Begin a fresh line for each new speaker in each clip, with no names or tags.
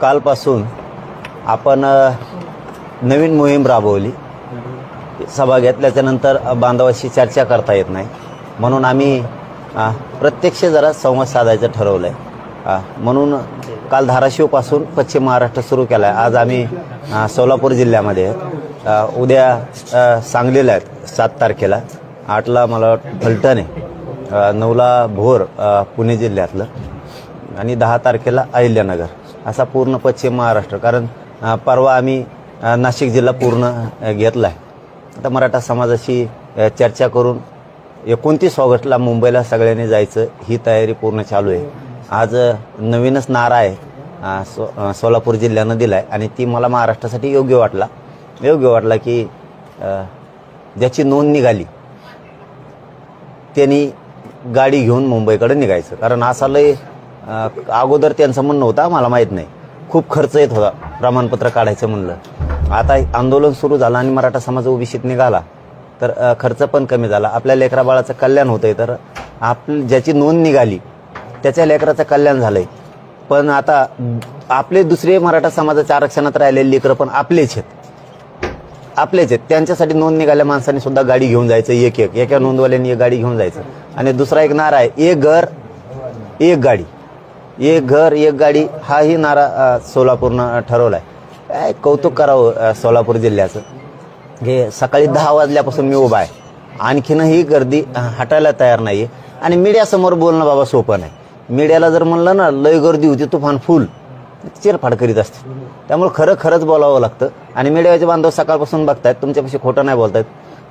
कालपासून आपण नवीन मोहीम राबवली. सभा घेतल्याच्यानंतर बांधवाशी चर्चा करता येत नाही. म्हणून आम्ही प्रत्यक्ष जरा संवाद साधायचं ठरवलं आहे म्हणून काल धाराशिवपासून पश्चिम महाराष्ट्र सुरू केला आहे आज आम्ही सोलापूर जिल्ह्यामध्ये उद्या सांगलीला आहेत सात तारखेला. आठला मला वाटतं फलटण आहे. नऊला भोर पुणे जिल्ह्यातलं. आणि दहा तारखेला अहिल्यानगर. असा पूर्ण पश्चिम महाराष्ट्र. कारण परवा आम्ही नाशिक जिल्हा पूर्ण घेतला आहे आता मराठा समाजाशी चर्चा करून एकोणतीस ऑगस्टला मुंबईला सगळ्यांनी जायचं ही तयारी पूर्ण चालू आहे. आज नवीनच नारा आहे सो सोलापूर जिल्ह्यानं दिला आहे आणि ती मला महाराष्ट्रासाठी योग्य वाटला. योग्य वाटला की ज्याची नोंद निघाली त्यांनी गाडी घेऊन मुंबईकडे निघायचं. कारण असं लय अगोदर त्यांचं म्हणणं होतं मला माहीत नाही. खूप खर्च येत होता प्रमाणपत्र काढायचं म्हणलं. आता आंदोलन सुरू झालं आणि मराठा समाज ओबीसीत निघाला. तर खर्च पण कमी झाला. आपल्या लेकरा बाळाचं कल्याण होतंय तर आप ज्याची नोंद निघाली त्याच्या लेकराचं कल्याण झालंय. पण आता आपले दुसरे मराठा समाजाच्या आरक्षणात राहिलेले लेकरं पण आपलेच आहेत. आपलेच आहेत. त्यांच्यासाठी नोंद निघाल्या माणसांनी सुद्धा गाडी घेऊन जायचं एक एक. एका नोंदवाल्यांनी एक गाडी घेऊन जायचं. आणि दुसरा एक नारा आहे एक घर एक गाडी. एक घर एक गाडी हाही नारा सोलापूरनं ठरवला आहे काय कौतुक करावं सोलापूर जिल्ह्याचं? हे सकाळी दहा वाजल्यापासून मी उभा आहे. आणखीनही गर्दी हटायला तयार नाही आहे आणि मीडियासमोर बोलणं बाबा सोपं नाही. मीडियाला जर म्हणलं ना लय गर्दी होती तुफान फुल चिरफाड करीत असते. त्यामुळे खरं खरंच बोलावं लागतं. आणि मीडियाचे बांधव सकाळपासून बघतायत तुमच्यापाशी खोटं नाही बोलतायत.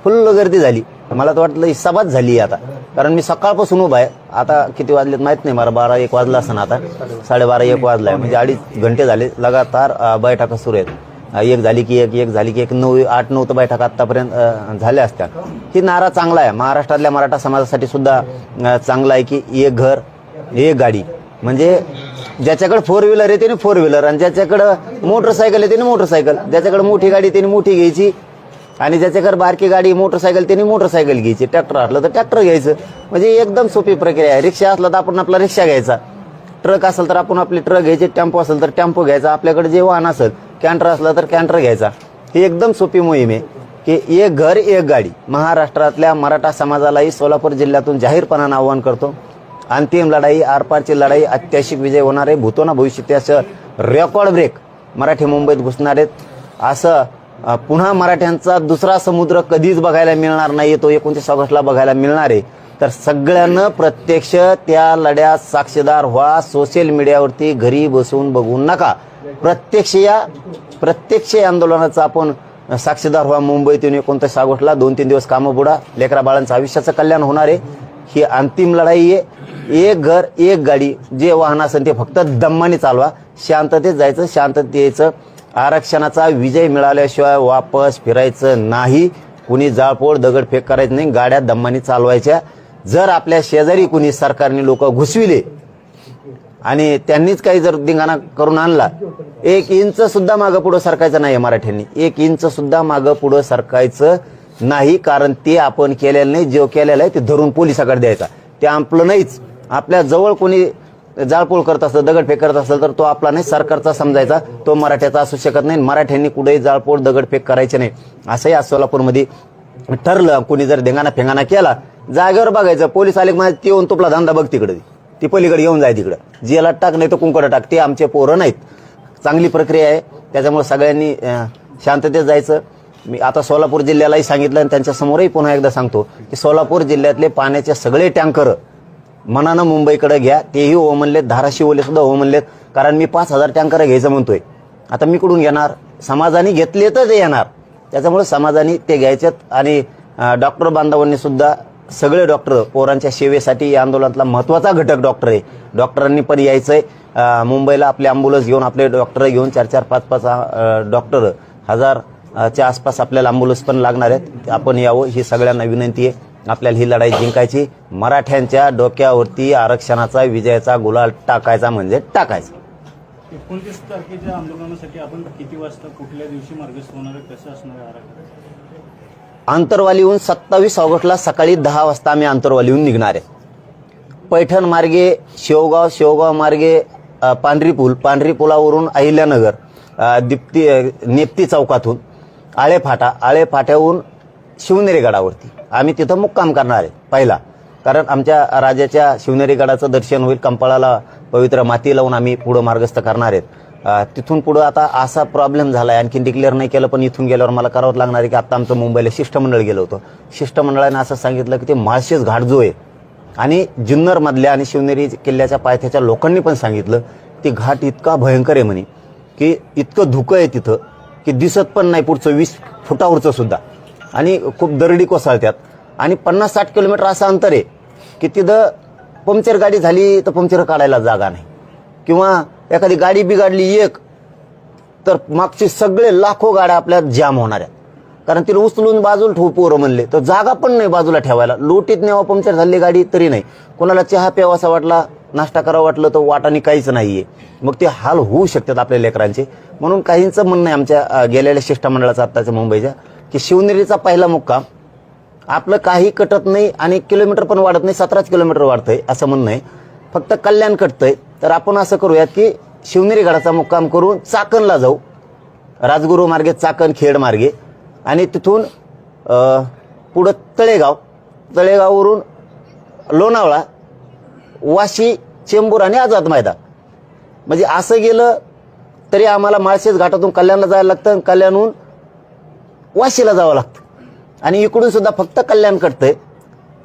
फुल्ल गर्दी झाली. मला तर वाटलं ही सभाच झाली आता. कारण मी सकाळपासून उभा आहे. आता किती वाजलेत माहीत नाही मला बारा एक वाजला असताना आता. साडेबारा एक वाजला आहे म्हणजे अडीच घंटे झाले. लगातार बैठका सुरू आहेत. एक झाली की एक एक झाली की एक नऊ आठ नऊ तर बैठका आत्तापर्यंत झाल्या असत्या. ही नारा चांगला आहे. महाराष्ट्रातल्या मराठा समाजासाठी सुद्धा चांगला आहे की एक घर एक गाडी. म्हणजे ज्याच्याकडे फोर व्हीलर आहे त्याने फोर व्हीलर आणि ज्याच्याकडं मोटरसायकल आहे त्याने मोटरसायकल ज्याच्याकडे मोठी गाडी त्याने मोठी घ्यायची. आणि ज्याच्याकडे बारकी गाडी मोटरसायकल त्यांनी मोटरसायकल घ्यायची. ट्रॅक्टर असलं तर ट्रॅक्टर घ्यायचं. म्हणजे एकदम सोपी प्रक्रिया आहे. रिक्षा असला तर आपण आपला रिक्षा घ्यायचा. ट्रक असेल तर आपण आपली ट्रक घ्यायचे. टेम्पो असेल तर टेम्पो घ्यायचा. आपल्याकडे जे वाहन असेल कॅन्टर असला तर कॅन्टर घ्यायचा. ही एकदम सोपी मोहीम आहे की एक घर एक गाडी. महाराष्ट्रातल्या मराठा समाजालाही सोलापूर जिल्ह्यातून जाहीरपणानं आवाहन करतो. अंतिम लढाई आरपारची लढाई अत्याशिक विजय होणार आहे. भूतोना भविष्य असं रेकॉर्ड ब्रेक मराठी मुंबईत घुसणार आहेत. असं पुन्हा मराठ्यांचा दुसरा समुद्र कधीच बघायला मिळणार नाही तो एकोणतीस ऑगस्टला बघायला मिळणार आहे. तर सगळ्यांना प्रत्यक्ष त्या लढ्यात साक्षीदार व्हा सोशल मीडियावरती घरी बसून बघू नका. प्रत्यक्ष या प्रत्यक्ष या आंदोलनाचं आपण साक्षीदार व्हा. मुंबईत येऊन एकोणतीस ऑगस्टला दोन तीन दिवस कामं बुडा. लेकरा बाळांचं आयुष्याचं कल्याण होणार आहे. ही अंतिम लढाई आहे. एक घर एक गाडी जे वाहन असेल ते फक्त दम्माने चालवा. शांततेत जायचं शांततेत यायचं आरक्षणाचा विजय मिळाल्याशिवाय वापस फिरायचं नाही. कुणी जाळपोळ दगडफेक करायचं नाही गाड्या दम्मानी चालवायच्या. जर आपल्या शेजारी कुणी सरकारने लोक घुसविले आणि त्यांनीच काही जर दिंगाणा करून आणला एक इंच सुद्धा मागं पुढं सरकायचं नाही मराठ्यांनी. एक इंच सुद्धा मागं पुढं सरकायचं नाही कारण ते आपण केलेलं नाही जो केलेलं आहे ते धरून पोलिसाकडे द्यायचा. ते आपलं नाहीच. आपल्या जवळ कोणी जाळपोळ करत असतं दगडफेक करत असेल तर तो आपला नाही सरकारचा समजायचा. तो मराठ्याचा असू शकत नाही मराठ्यांनी कुठेही जाळपोळ दगडफेक करायचे नाही. असंही आज सोलापूरमध्ये ठरलं. कोणी जर धिंगाणा फेंगाणा केला जागेवर बघायचं. पोलीस आले माझ्या ती येऊन तुपला धंदा बघ तिकडे. ती पलीकडे येऊन जाय तिकडं. जेला टाक नाही तर कुंकडं टाक. ते आमचे पोरं नाहीत. चांगली प्रक्रिया आहे. त्याच्यामुळे सगळ्यांनी शांततेत जायचं. मी आता सोलापूर जिल्ह्यालाही सांगितलं आणि त्यांच्यासमोरही पुन्हा एकदा सांगतो की सोलापूर जिल्ह्यातले पाण्याचे सगळे टँकर मनानं मुंबईकडे घ्या. तेही हो म्हणलेत धाराशिवले सुद्धा हो म्हणलेत कारण मी पाच हजार टँकर घ्यायचं म्हणतोय. आता मी कुठून घेणार? समाजाने घेतले तर ते येणार. त्याच्यामुळे समाजाने ते घ्यायचेत आणि डॉक्टर बांधवांनी सुद्धा सगळे डॉक्टर पोरांच्या सेवेसाठी या आंदोलनातला महत्त्वाचा घटक डॉक्टर आहे. डॉक्टरांनी पण यायचंय. मुंबईला आपले अँब्युलन्स घेऊन आपले डॉक्टर घेऊन चार चार पाच पाच डॉक्टर हजारच्या आसपास आपल्याला अँब्युलन्स पण लागणार आहेत. आपण यावं ही सगळ्यांना विनंती आहे. आपल्याला ही लढाई जिंकायची. मराठ्यांच्या डोक्यावरती आरक्षणाचा विजयाचा गुलाल टाकायचा म्हणजे टाकायचा.
एकोणतीस तारखेच्या आंदोलनासाठी आपण किती वाजता कुठल्या दिवशी मार्गस्थ होणार कसं असणार
आंतरवालीहून सत्तावीस ऑगस्टला सकाळी दहा वाजता आम्ही आंतरवालीहून निघणार आहे. पैठण मार्गे शेवगाव शेवगाव मार्गे पांढरी पूल पांढरी पुलावरून अहिल्यानगर दीप्ती नेप्ती चौकातून आळे फाटा आळे फाट्याहून शिवनेरी गडावरती. आम्ही तिथं मुक्काम करणार आहे पहिला. कारण आमच्या राजाच्या शिवनेरी गडाचं दर्शन होईल कंपाळाला पवित्र माती लावून आम्ही पुढं मार्गस्थ करणार आहेत. तिथून पुढं आता असा प्रॉब्लेम झाला आहे आणखी डिक्लेअर नाही केलं पण इथून गेल्यावर मला करावं लागणार आहे की आता आमचं मुंबईला शिष्टमंडळ गेलं होतं. शिष्टमंडळाने असं सांगितलं की ते माळशेज घाट जो आहे आणि जुन्नरमधल्या आणि शिवनेरी किल्ल्याच्या पायथ्याच्या लोकांनी पण सांगितलं ती घाट इतका भयंकर आहे म्हणे की इतकं धुकं आहे तिथं की दिसत पण नाही पुढचं वीस फुटावरचं सुद्धा. आणि खूप दरडी कोसळत्यात. आणि पन्नास साठ किलोमीटर असं अंतर आहे की तिथं पंक्चर गाडी झाली तर पंक्चर काढायला जागा नाही. किंवा एखादी गाडी बिघाडली एक तर मागचे सगळे लाखो गाड्या आपल्या जाम होणार आहेत. कारण तिला उचलून बाजूला ठेवू पोरं म्हणले तर जागा पण नाही बाजूला ठेवायला. लोटीत नेवा पंक्चर झाली गाडी तरी नाही. कोणाला चहा प्यावासा वाटला नाश्ता करावा वाटलं तर वाटाने काहीच नाहीये. मग ते हाल होऊ शकतात आपल्या लेकरांचे. म्हणून काहींचं म्हणणं आहे आमच्या गेलेल्या शिष्टमंडळाचं आत्ताच्या मुंबईच्या की शिवनेरीचा पहिला मुक्काम. आपलं काही कटत नाही आणि किलोमीटर पण वाढत नाही सतराच किलोमीटर वाढतंय असं म्हणणं आहे. फक्त कल्याण कटतंय. तर आपण असं करूयात की शिवनेरी गडाचा मुक्काम करून चाकणला जाऊ. राजगुरू मार्गे चाकण खेड मार्गे. आणि तिथून पुढं तळेगाव. तळेगाववरून लोणावळा वाशी चेंबूर आणि आझाद मैदान. म्हणजे असं गेलं तरी आम्हाला माळशेज घाटातून कल्याणला जायला लागतं. आणि कल्याणहून वाशीला जावं लागतं. आणि इकडून सुद्धा फक्त कल्याण कटतंय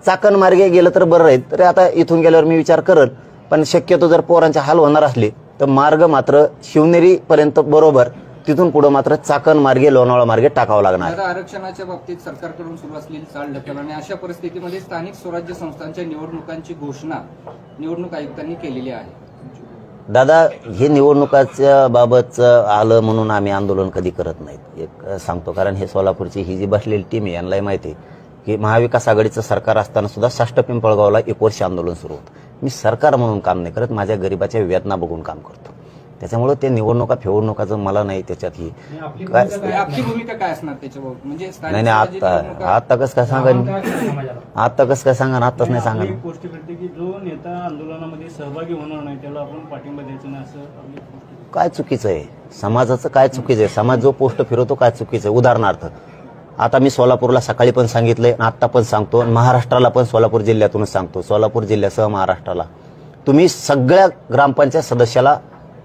चाकण मार्गे गेलं तर बरं राहील. तरी आता इथून गेल्यावर मी विचार करल पण शक्यतो जर पोरांचे हाल होणार असले तर मार्ग मात्र शिवनेरीपर्यंत बरोबर तिथून पुढं मात्र चाकण मार्गे लोणावळा मार्गे टाकावं लागणार.
आता आरक्षणाच्या बाबतीत सरकारकडून सुरू असलेली चाल ढकल आणि अशा परिस्थितीमध्ये स्थानिक स्वराज्य संस्थांच्या निवडणुकांची घोषणा निवडणूक आयुक्तांनी केलेली आहे.
दादा हे निवडणुकाच्या बाबतचं आलं म्हणून आम्ही आंदोलन कधी करत नाहीत. एक सांगतो कारण हे सोलापूरची ही जी बसलेली टीम आहे यांनाही माहिती आहे की महाविकास आघाडीचं सरकार असताना सुद्धा साष्ट पिंपळगावला एक वर्ष आंदोलन सुरू होतं. मी सरकार म्हणून काम नाही करत माझ्या गरिबाच्या वेदना बघून काम करतो. त्याच्यामुळे ते निवडणुका फेवडणुकाचं मला नाही त्याच्यात ही. काय
काय आपली भूमिका काय असणार त्याच्याबाबत म्हणजे
नाही नाही आता आता कसं काय सांगा आता कसं काय सांगा आताच नाही सांगा
गोष्ट करते की जो नेता आंदोलनामध्ये सहभागी होणार नाही त्याला आपण पाठिंबा द्यायचा नाही असं.
काय चुकीचं आहे? समाजाचं काय चुकीचं आहे? समाज जो पोस्ट फिरवतो काय चुकीचं आहे? उदाहरणार्थ आता मी सोलापूरला सकाळी पण सांगितलंय आणि आत्ता पण सांगतो आणि महाराष्ट्राला पण सोलापूर जिल्ह्यातूनच सांगतो. सोलापूर जिल्ह्यासह महाराष्ट्राला. तुम्ही सगळ्या ग्रामपंचायत सदस्याला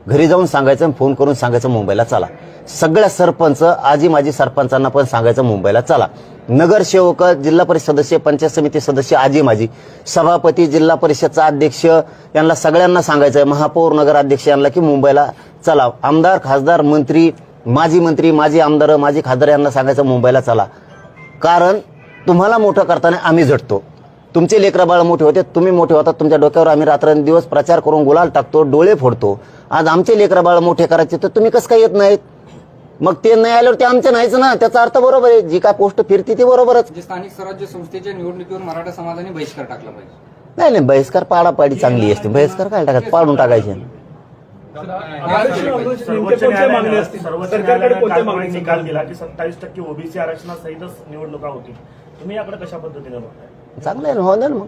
घरी जाऊन सांगायचं फोन करून सांगायचं मुंबईला चला. सगळ्या सरपंच आजी माजी सरपंचांना पण सांगायचं मुंबईला चला. नगरसेवक जिल्हा परिषद सदस्य पंचायत समिती सदस्य आजी माजी सभापती जिल्हा परिषदचा अध्यक्ष यांना सगळ्यांना सांगायचं महापौर नगराध्यक्ष यांना की मुंबईला चला. आमदार खासदार मंत्री माजी मंत्री माजी आमदार माजी खासदार यांना सांगायचं मुंबईला चला. कारण तुम्हाला मोठं करताना आम्ही झटतो. तुमचे लेकरं बाळ मोठे होते तुम्ही मोठे होतात तुमच्या डोक्यावर आम्ही रात्रंदिवस प्रचार करून गुलाल टाकतो डोळे फोडतो. आज आमचे लेकरं बाळ मोठे करायचे तर तुम्ही कसं काय येत नाहीत? मग ते नाही आल्यावर ते आमचं नाहीच ना त्याचा अर्थ बरोबर आहे. जी काय पोस्ट फिरती ती बरोबरच.
म्हणजे स्थानिक स्वराज्य संस्थेच्या निवडणुकीवर मराठा समाजाने बहिष्कार टाकला पाहिजे.
नाही नाही बहिष्कार पाडापाडी चांगली असते. बहिष्कार काय टाकत पाडून टाकायचे.
सर्वोच्च न्यायालयाने सर्वोच्च न्यायालयाने काल कोणी निकाल दिला की सत्तावीस टक्के ओबीसी आरक्षणासहितच निवडणुका होतील. तुम्ही याकडे कशा पद्धतीने बघताय?
चांगलं आहे ना हो ना मग.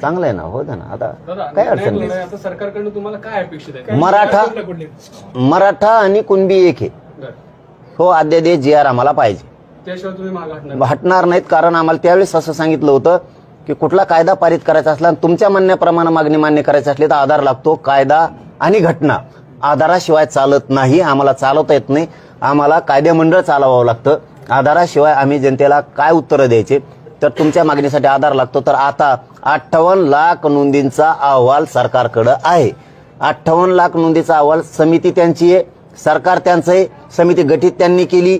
चांगलं आहे ना हो ना. आता काय अडचण नाही.
आता सरकारकडनं तुम्हाला काय अपेक्षित आहे?
मराठा? मराठा आणि कुणबी एक आहे. हो अध्यादेश जी आर आम्हाला पाहिजे.
त्याशिवाय तुम्ही
हटणार नाहीत कारण आम्हाला त्यावेळेस असं सांगितलं होतं की कुठला कायदा पारित करायचा असला आणि तुमच्या म्हणण्याप्रमाणे मागणी मान्य करायची असली तर आधार लागतो कायदा आणि घटना. आधाराशिवाय चालत नाही आम्हाला चालवता येत नाही. आम्हाला कायदेमंडळ चालवावं लागतं. आधाराशिवाय आम्ही जनतेला काय उत्तरं द्यायचे? तर तुमच्या मागणीसाठी आधार लागतो. तर आता अठ्ठावन्न लाख नोंदींचा अहवाल सरकारकडं आहे. अठ्ठावन्न लाख नोंदीचा अहवाल समिती त्यांची आहे. सरकार त्यांचं आहे. समिती गठीत त्यांनी केली.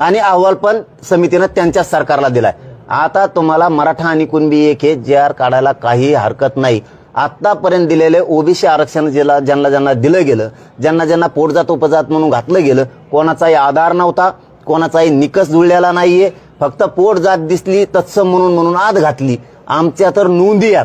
आणि अहवाल पण समितीनं त्यांच्या सरकारला दिलाय. आता तुम्हाला मराठा आणि कुणबी एक हे जे आर काढायला काही हरकत नाही. आतापर्यंत दिलेले ओबीसी आरक्षण ज्याला ज्यांना ज्यांना दिलं गेलं ज्यांना ज्यांना पोटजात उपजात म्हणून घातलं गेलं कोणाचाही आधार नव्हता. कोणाचाही निकष जुळलेला नाहीये. फक्त पोट जात दिसली तत्सम म्हणून म्हणून आत घातली. आमच्या तर नोंदी आहेत.